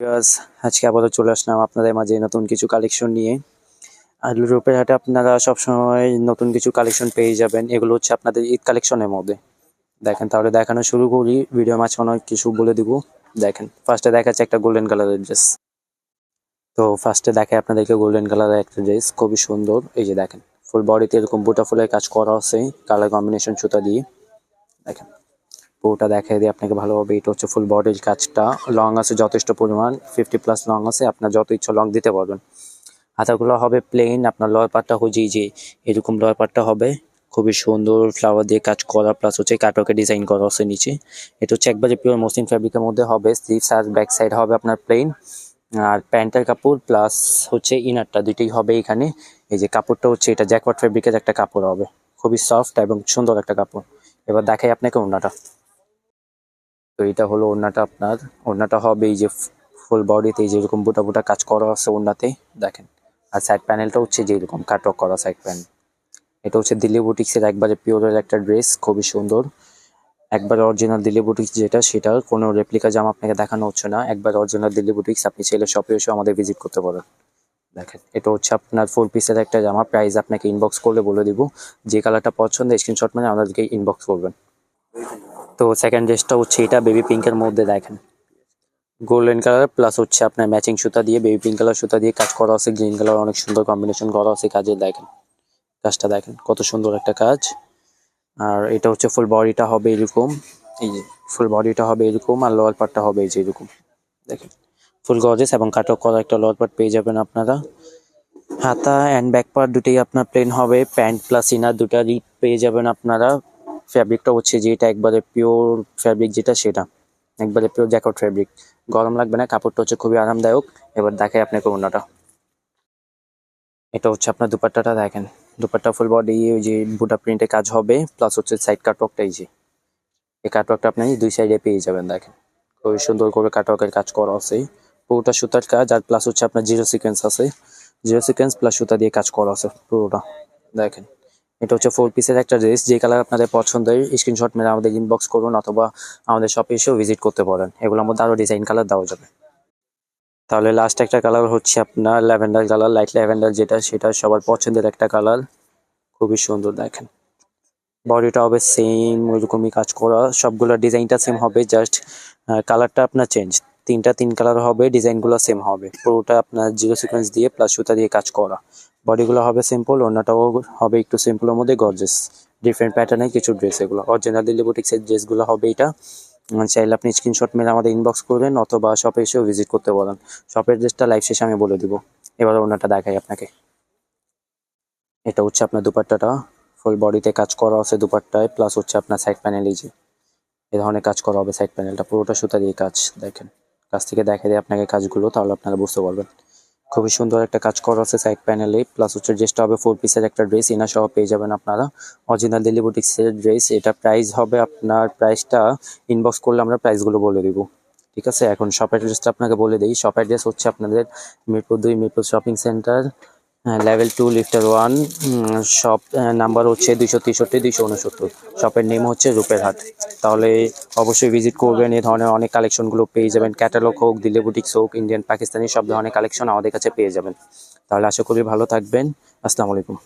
আজকে আবারও চলে আসলাম আপনাদের মাঝে নতুন কিছু কালেকশন নিয়ে। আর রূপের হাটে আপনারা সবসময় নতুন কিছু কালেকশন পেয়ে যাবেন। এগুলো হচ্ছে আপনাদের ঈদ কালেকশনের মধ্যে। দেখেন, তাহলে দেখানো শুরু করি। ভিডিও মাঝখানে কিছু বলে দিব। দেখেন ফার্স্টে দেখাচ্ছে একটা গোল্ডেন কালারের ড্রেস তো ফার্স্টে দেখে আপনাদেরকে গোল্ডেন কালারের একটা ড্রেস খুবই সুন্দর। এই যে দেখেন ফুল বডিতে এরকম বুটা ফুলের কাজ করা আছে। কালার কম্বিনেশন সুতা দিয়ে। দেখেন। পুরোটা দেখাই দিই আপনাকে ভালোভাবে। এটা হচ্ছে ফুল বডির কাজটা। লং আছে যথেষ্ট পরিমাণ ফিফটি প্লাস লং আছে, আপনার যত ইচ্ছা লং দিতে পারবেন। হাতাগুলো হবে প্লেন আপনার লয় পাটটা এই যে, এরকম লয় পাটটা হবে। খুবই সুন্দর ফ্লাওয়ার দিয়ে কাজ করা প্লাস হচ্ছে কাটকে ডিজাইন করা আছে নিচে। এটা হচ্ছে একবারে পিওর মসলিন ফ্যাব্রিকের মধ্যে হবে। স্লিভস আর ব্যাক সাইড হবে আপনার প্লেন আর প্যান্টের কাপড় প্লাস হচ্ছে ইনারটা দুইটাই হবে এখানে। এই যে কাপড়টা হচ্ছে এটা জ্যাকওয়াট ফ্যাব্রিকের একটা কাপড় হবে। খুবই সফট এবং সুন্দর একটা কাপড়। এবার দেখাই আপনাকে ওড়নাটা। তো এটা হলো ওড়নাটা আপনার। ওড়নাটা হবে এই যে ফুল বডিতে এই যে এরকম বুটা বুটা কাজ করা আছে ওড়নাতে, দেখেন। আর সাইড প্যানেলটা হচ্ছে যে এরকম কাটক করা সাইড প্যানেল এটা হচ্ছে দিল্লি বুটিক্সের একবারে পিওরের একটা ড্রেস খুবই সুন্দর। একবার অরিজিনাল দিল্লি বুটিক্স যেটা, সেটা কোনো রেপ্লিকা জামা আপনাকে দেখানো হচ্ছে না। একবার অরিজিনাল দিল্লি বুটিক্স, আপনি চাইলে শপে এসে আমাদের ভিজিট করতে পারেন। দেখেন, এটা হচ্ছে আপনার ফোর পিসের একটা জামা। প্রাইস আপনাকে ইনবক্স করলে বলে দিব। যে কালারটা পছন্দ স্ক্রিনশট মানে আমাদেরকে ইনবক্স করবেন। তো সেকেন্ড ড্রেসটা হচ্ছে এটা বেবি পিঙ্কের মধ্যে দেখেন। গোল্ডেন কালার প্লাস হচ্ছে আপনার ম্যাচিং সুতা দিয়ে বেবি পিঙ্ক কালার সুতা দিয়ে কাজ করা আছে গ্রিন কালার অনেক সুন্দর কম্বিনেশন করা আছে কাজে, দেখেন। কাজটা দেখেন, কত সুন্দর একটা কাজ। আর এটা হচ্ছে ফুল বডিটা হবে এরকম, এই যে ফুল বডিটা হবে এরকম আর লোয়ার পার্টটা হবে এই যে এরকম, দেখেন। ফুল গজেস এবং কাটক করা একটা লোয়ার পার্ট পেয়ে যাবেন আপনারা। হাতা অ্যান্ড ব্যাক পার্ট দুটোই আপনার প্লেন হবে প্যান্ট প্লাস ইনার দুটারই পেয়ে যাবেন আপনারা। ফ্যাব্রিকটা হচ্ছে যেটা একবারে পিওর ফ্যাব্রিক যেটা সেটা। একবারে পিওর জ্যাকেট ফ্যাব্রিক গরম লাগবে না, কাপড়টা হচ্ছে খুবই আরামদায়ক। এবার দেখাই আপনাকে ওড়নাটা এটা হচ্ছে আপনার দুপাট্টাটা, দেখেন। দুপাট্টা ফুল বডি ওই যে বুটা প্রিন্টে কাজ হবে প্লাস হচ্ছে সাইড কাটওয়ার্কটা এই যে। এই কাটওয়ার্কটা আপনি দুই সাইডে পেয়ে যাবেন, দেখেন। খুবই সুন্দর করে কাটওয়ার্কের কাজ করা আছে। পুরোটা সুতার কাজ, আর প্লাস হচ্ছে আপনার জিরো সিকোয়েন্স আছে। জিরো সিকোয়েন্স প্লাস সুতা দিয়ে কাজ করা আছে, পুরোটা। দেখেন। এটা হচ্ছে ফোর পিসের একটা ড্রেস যে কালার আপনাদের পছন্দের স্ক্রিনশট মেরে আমাদের ইনবক্স করুন অথবা আমাদের শপে এসেও ভিজিট করতে পারেন। এগুলোর মধ্যে আরও ডিজাইন কালার দেওয়া যাবে। তাহলে লাস্ট একটা কালার হচ্ছে আপনার ল্যাভেন্ডার কালার লাইট ল্যাভেন্ডার যেটা, সেটা সবার পছন্দের একটা কালার খুবই সুন্দর দেখেন। বডিটা হবে সেম ওইরকমই কাজ করা। সবগুলো ডিজাইনটা সেম হবে জাস্ট কালারটা আপনার চেঞ্জ তিনটা তিন কালার হবে ডিজাইনগুলো সেম হবে। পুরোটা আপনার জিরো সিকোয়েন্স দিয়ে প্লাস সুতা দিয়ে কাজ করা। বডিগুলো হবে সিম্পল অন্যটাও হবে একটু সিম্পলের মধ্যে গর্জেস ডিফারেন্ট প্যাটার্নের কিছু ড্রেস এগুলো। অরিজিনাল দিল্লি বুটিক্সের ড্রেসগুলো হবে এটা। চাইলে আপনি স্ক্রিনশট মেরে আমাদের ইনবক্স করবেন অথবা শপে এসেও ভিজিট করতে পারেন। শপের ড্রেসটা লাইভ শেষে আমি বলে দিব। এবার ওনাটা দেখাই আপনাকে। এটা হচ্ছে আপনার দুপাট্টাটা। ফুল বডিতে কাজ করা আছে দুপাট্টায় প্লাস হচ্ছে আপনার সাইড প্যানেল এই যে। এ ধরনের কাজ করা হবে সাইড প্যানেলটা পুরোটা সুতা দিয়ে কাজ, দেখেন। কাছ থেকে দেখা দিয়ে আপনাকে কাজগুলো, তাহলে আপনারা বুঝতে পারবেন। খুবই সুন্দর একটা কাজ করা আছে সাইড প্যানেলে প্লাস হচ্ছে ড্রেসটা হবে ফোর পিসের একটা ড্রেস ইনা সহ পেয়ে যাবেন আপনারা। অরিজিনাল দিল্লি বুটিক্সের ড্রেস এটা প্রাইস হবে আপনার প্রাইসটা ইনবক্স করলে আমরা প্রাইসগুলো বলে দিব। ঠিক আছে? এখন শপ অ্যাড্রেসটা আপনাকে বলে দিই। শপ অ্যাড্রেস হচ্ছে আপনাদের মিরপুর দুই, Mirpur shopping centre level two লিফটার one shop number হচ্ছে দুইশো তেষট্টি, দুইশো উনসত্তর। শপের নেম হচ্ছে রূপের হাট। তাহলে অবশ্যই ভিজিট করবেন, এ ধরনের অনেক কালেকশনগুলো পেয়ে যাবেন। ক্যাটালগ হোক, দিল্লি বুটিক্স হোক ইন্ডিয়ান পাকিস্তানি সব ধরনের কালেকশন আমাদের কাছে পেয়ে যাবেন। তাহলে আশা করি ভালো থাকবেন। আসসালামু আলাইকুম।